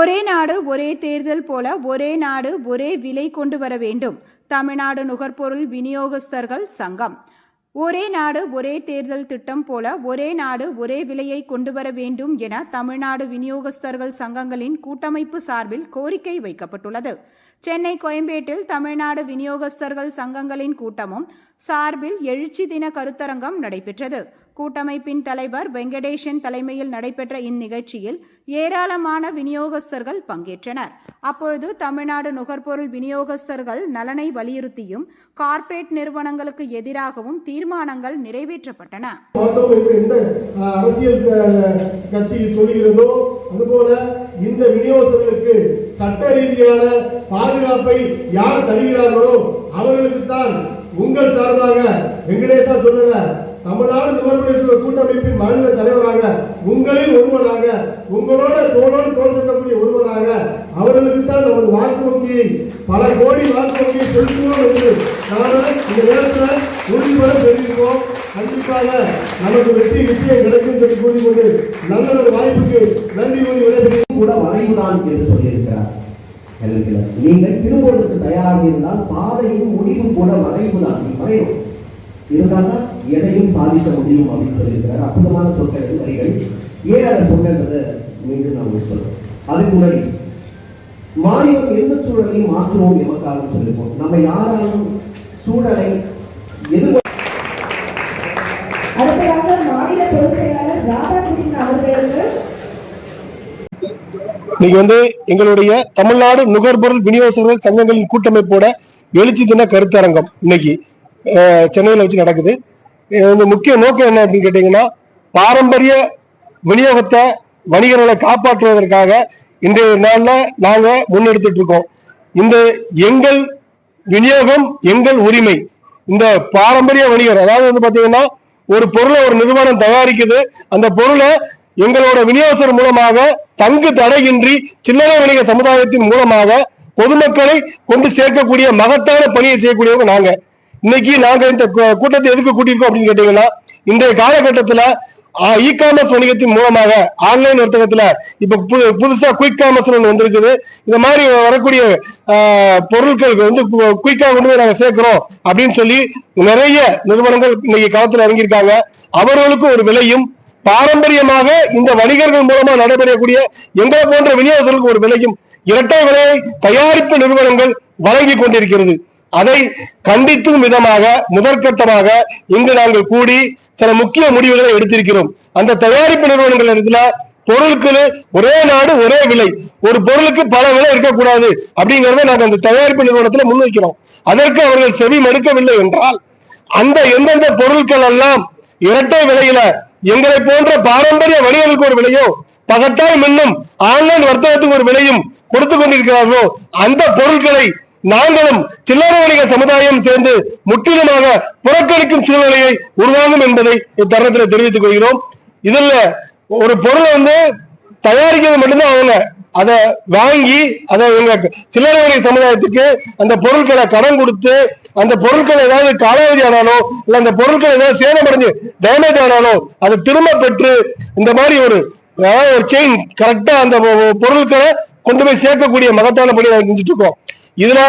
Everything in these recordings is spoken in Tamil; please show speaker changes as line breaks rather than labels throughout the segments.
ஒரே நாடு ஒரே தேர்தல் போல ஒரே நாடு ஒரே விலை கொண்டு வர வேண்டும். தமிழ்நாடு நுகர்பொருள் விநியோகஸ்தர்கள் சங்கம். ஒரே நாடு ஒரே தேர்தல் திட்டம் போல ஒரே நாடு ஒரே விலையை கொண்டு வர வேண்டும் என தமிழ்நாடு விநியோகஸ்தர்கள் சங்கங்களின் கூட்டமைப்பு சார்பில் கோரிக்கை வைக்கப்பட்டுள்ளது. சென்னை கோயம்பேட்டில் தமிழ்நாடு விநியோகஸ்தர்கள் சங்கங்களின் கூட்டமும் சார்பில் எழுச்சி தின கருத்தரங்கம் நடைபெற்றது. கூட்டமைப்பின் தலைவர் வெங்கடேஷன் தலைமையில் நடைபெற்ற இந்நிகழ்ச்சியில் ஏராளமான விநியோகஸ்தர்கள் பங்கேற்றனர். அப்பொழுது தமிழ்நாடு நுகர்பொருள் விநியோகஸ்தர்கள் நலனை வலியுறுத்தியும் கார்ப்பரேட் நிறுவனங்களுக்கு எதிராகவும் தீர்மானங்கள் நிறைவேற்றப்பட்டன.
அரசியல் கட்சி சொல்கிறதோ அதுபோல இந்த விநியோகர்களுக்கு சட்ட ரீதியான பாதுகாப்பை யார் தருகிறார்களோ அவர்களுக்குத்தான் உங்கள் சார்பாக வெங்கடேசா சொல்லல தமிழ்நாடு நுகர்வுடைய கூட்டமைப்பின் மாநில தலைவராக உங்களில் ஒருவனாக உங்களோட தோளோடு தோல் செல்லக்கூடிய ஒருவனாக அவர்களுக்குத்தான் நமது வாக்கு வங்கியை பல கோடி வாக்கு வங்கியை செலுத்துவோம் என்று நாங்கள் இந்த நேரத்தில் உறுதிபட தெரிவிக்கிறோம். கண்டிப்பாக நமக்கு வெற்றி நிச்சயம் கிடைக்கும் என்று கூறிக்கொண்டு நல்ல ஒரு வாய்ப்புக்கு நன்றி
கூட என்று சொல்லியிருக்கிறார். நீங்கள் திரும்புவதற்கு தயாராக இருந்தால் பாதையும் முடிவும் கூட வளைவுதான் தான் வளையும் இருந்தால் தான் எதையும் சாதிக்க முடியும் அப்படின்னு சொல்லியிருக்கிறார். அற்புதமான சொற்கள் வரிகள். ஏன் அதை சொன்னதை மீண்டும் நான் உங்களுக்கு சொல்றேன். அதுக்கு முன்னாடி மாறிவரும் எந்த சூழலையும் மாற்றுவோம் எமக்காக சொல்லியிருக்கோம் நம்ம யாராலும் சூழலை எதிர்கொள்ள
அடுத்ததாக மாநில பொதுச் செயலாளர் ராதாகிருஷ்ணன் அவர்களுக்கு
இன்னைக்கு வந்து எங்களுடைய தமிழ்நாடு நுகர்பொருள் விநியோகஸ்தர்கள் சங்கங்களின் கூட்டமைப்போட எழுச்சி தின கருத்தரங்கம் இன்னைக்கு சென்னையில் சென்னையில வச்சு நடக்குது. இது வந்து முக்கிய நோக்கம் என்ன அப்படின்னு கேட்டீங்கன்னா பாரம்பரிய விநியோகத்தை வணிகர்களை காப்பாற்றுவதற்காக இன்றைய நாள்ல நாங்க முன்னெடுத்துட்டு இருக்கோம். இந்த எங்கள் விநியோகம் எங்கள் உரிமை இந்த பாரம்பரிய வணிகர் அதாவது வந்து பாத்தீங்கன்னா ஒரு பொருளை ஒரு நிறுவனம் தயாரிக்குது. அந்த பொருளை எங்களோட விநியோகஸ்தர் மூலமாக தங்கு தடையின்றி சில்லறை வணிக சமுதாயத்தின் மூலமாக பொதுமக்களை கொண்டு சேர்க்கக்கூடிய மகத்தான பணியை செய்யக்கூடியவங்க நாங்க. இன்னைக்கு நாங்க இந்த கூட்டத்தை எதுக்கு கூட்டியிருக்கோம் அப்படின்னு கேட்டீங்கன்னா இன்றைய காலகட்டத்துல இ காமர்ஸ் வணிகத்தின் மூலமாக ஆன்லைன் வர்த்தகத்துல இப்ப புது புதுசா குயிக் காமர்ஸ் ஒன்று வந்திருக்குது. இந்த மாதிரி வரக்கூடிய பொருட்களுக்கு வந்து குயிக்கா கொண்டு போய் நாங்க சேர்க்கிறோம் அப்படின்னு சொல்லி நிறைய நிறுவனங்கள் இன்னைக்கு களத்துல இறங்கியிருக்காங்க. அவர்களுக்கும் ஒரு விலையும் பாரம்பரியமாக இந்த வணிகர்கள் மூலமா நடைபெறக்கூடிய எங்களை போன்ற விநியோகர்களுக்கு ஒரு விலையும் இரட்டை விலையை தயாரிப்பு நிறுவனங்கள் வழங்கி கொண்டிருக்கிறது. அதை கண்டித்தும் விதமாக முதற்கட்டமாக இங்கு நாங்கள் கூடி சில முக்கிய முடிவுகளை எடுத்திருக்கிறோம். அந்த தயாரிப்பு நிறுவனங்கள் இடத்துல பொருளுக்கு ஒரே நாடு ஒரே விலை. ஒரு பொருளுக்கு பல விலை இருக்கக்கூடாது அப்படிங்கறத நாங்கள் அந்த தயாரிப்பு நிறுவனத்துல முன்வைக்கிறோம். அதற்கு அவர்கள் செவி மறுக்கவில்லை என்றால் அந்த எந்தெந்த பொருட்கள் எல்லாம் இரட்டை விலையில எங்களை போன்ற பாரம்பரிய வணிகர்களுக்கு ஒரு விலையோ பகட்டாய் மின்னும் ஆன்லைன் வர்த்தகத்துக்கு ஒரு விலையும் கொடுத்து கொண்டிருக்கிறார்களோ அந்த பொருட்களை நாங்களும் சில்லறை வணிக சமுதாயம் சேர்ந்து முற்றிலுமாக புறக்கணிக்கும் சூழ்நிலையை உருவாகும் என்பதை இத்தருணத்தில் தெரிவித்துக் கொள்கிறோம். இதுல ஒரு பொருளை வந்து தயாரிக்கிறது மட்டும்தான் அவங்க. அதை வாங்கி அதை எங்க சில்லறை சமுதாயத்துக்கு அந்த பொருட்களை கடன் கொடுத்து அந்த பொருட்கள் ஏதாவது காலாவதி ஆனாலோ இல்ல அந்த பொருட்கள் ஏதாவது சேதமடைஞ்சு டேமேஜ் ஆனாலோ அதை திரும்ப பெற்று இந்த மாதிரி ஒரு ஒரு செயின் கரெக்டா அந்த பொருட்களை கொண்டு போய் சேர்க்கக்கூடிய மகத்தான பணியை செஞ்சுட்டு இருக்கோம். இதுல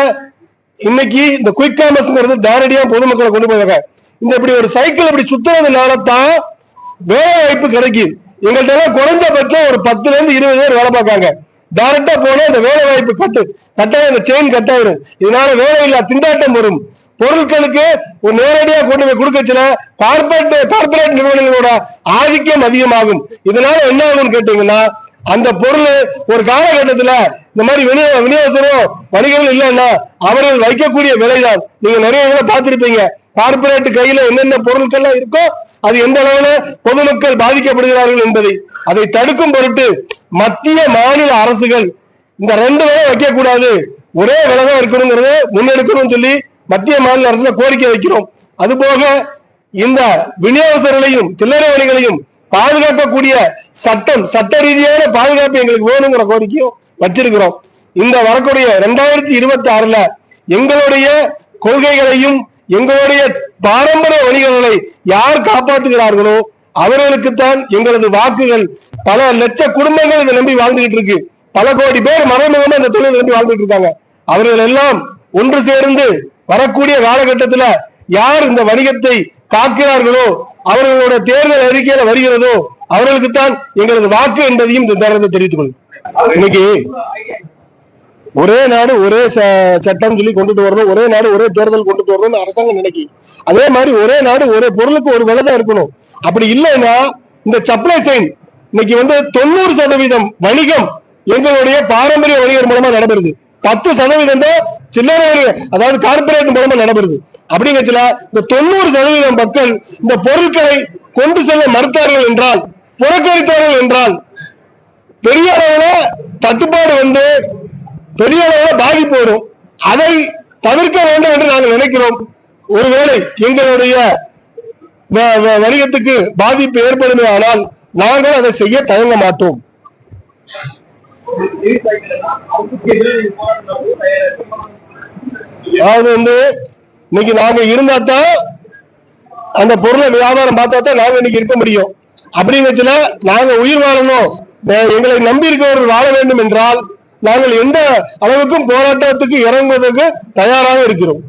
இன்னைக்கு இந்த குயிக் காமர்ஸ்ங்கிறது நேரடியா பொதுமக்களை கொண்டு போயிருக்க இந்த இப்படி ஒரு சைக்கிள் இப்படி சுத்துறதுனால தான் வேலை வாய்ப்பு கிடைக்குது. எங்கள்கிட்ட குறைஞ்சபட்சம் ஒரு பத்துல இருந்து இருபது பேர் வேலை பார்க்காங்க டைரக்டா போனா இந்த வேலை வாய்ப்பு கட்டு கட்டாயம் இந்த செயின் கட்டாயிரும். இதனால வேலை இல்லா திண்டாட்டம் வரும். பொருட்களுக்கு ஒரு நேரடியா கொண்டு போய் கொடுக்கச்சுல கார்பரேட் கார்பரேட் நிறுவனங்களோட ஆதிக்கம் அதிகமாகும். இதனால என்ன ஆகும்னு கேட்டீங்கன்னா அந்த பொருள் ஒரு காலகட்டத்துல இந்த மாதிரி விநியோக விநியோகத்திலும் வணிகர்கள் இல்லைன்னா அவர்கள் வைக்கக்கூடிய விலைதான். நீங்க நிறைய இதில் பார்த்திருப்பீங்க. கார்பரேட் கையில என்னென்ன பொருட்கள்லாம் இருக்கோ அது எந்த அளவுல பொதுமக்கள் பாதிக்கப்படுகிறார்கள் என்பதை அதை தடுக்கும் பொருட்டு மத்திய மாநில அரசுகள் இந்த ரெண்டு விலை வைக்க கூடாது ஒரே விலை தான் இருக்கணுங்கிறத முன்னெடுக்கணும்னு சொல்லி மத்திய மாநில அரசுல கோரிக்கை வைக்கிறோம். அதுபோக இந்த விநியோகஸ்தர்களையும் சில்லறை வணிகளையும் பாதுகாக்கக்கூடிய சட்டம் சட்ட ரீதியான பாதுகாப்பு எங்களுக்கு வேணுங்கிற கோரிக்கையும் வச்சிருக்கிறோம். இந்த வரக்கூடிய ரெண்டாயிரத்தி இருபத்தி ஆறுல எங்களுடைய கொள்கைகளையும் எங்களுடைய பாரம்பரிய வணிகர்களை யார் காப்பாற்றுகிறார்களோ அவர்களுக்குத்தான் எங்களது வாக்குகள் பல லட்ச குடும்பங்கள் இதை நம்பி வாழ்ந்துகிட்டு இருக்கு. பல கோடி பேர் மறைமுகமா இந்த தொழில் வந்து வாழ்ந்துட்டு இருக்காங்க. அவர்கள் எல்லாம் ஒன்று சேர்ந்து வரக்கூடிய காலகட்டத்துல யார் இந்த வணிகத்தை காக்கிறார்களோ அவர்களோட தேர்தல் அறிக்கையில வருகிறதோ அவர்களுக்குத்தான் எங்களது வாக்கு என்பதையும் இந்த நேரத்தில் தெரிவித்துக் கொள்ளும் இன்னைக்கு ஒரே நாடு ஒரே ச- சட்டம் சொல்லி கொண்டுட்டு வரணும் ஒரே நாடு ஒரே தேர்தல் கொண்டுட்டு வரணும்னு அரசாங்கம் நினைக்கி. அதே மாதிரி ஒரே நாடு ஒரே பொருளுக்கு ஒரு விலை தான் இருக்கணும். அப்படி இல்லைன்னா இந்த சப்ளை செயின் இன்னைக்கு வந்து தொண்ணூறு சதவீதம் வணிகம் எங்களுடைய பாரம்பரிய வணிகர் மூலமா நடைபெறுது. பத்து சதவீதம் தான் சில்லறை வணிக- அதாவது கார்பரேட் மூலமா நடைபெறுது. அப்படிங்கச்சுல இந்த தொண்ணூறு சதவீதம் மக்கள் இந்த பொருட்களை கொண்டு செல்ல மறுத்தார்கள் என்றால் புறக்கணித்தார்கள் என்றால் பெரிய அளவுல தட்டுப்பாடு வந்து பெரிய அளவுல பாதிப்பு வரும். அதை தவிர்க்க வேண்டும் என்று நாங்கள் நினைக்கிறோம். ஒருவேளை எங்களுடைய வணிகத்துக்கு பாதிப்பு ஏற்படுமே ஆனால் நாங்கள் அதை செய்ய தயங்க மாட்டோம். அதாவது வந்து இன்னைக்கு நாங்க இருந்தா தான் அந்த பொருளை வியாபாரம் பார்த்தா தான் நாங்க இன்னைக்கு இருக்க முடியும். அப்படிங்கச்சுல நாங்க உயிர் வாழணும். எங்களை நம்பி இருக்கவர்கள் வாழ வேண்டும் என்றால் நாங்கள் எந்த அளவுக்கும் போராட்டத்துக்கு இறங்குவதற்கு தயாராக இருக்கிறோம்.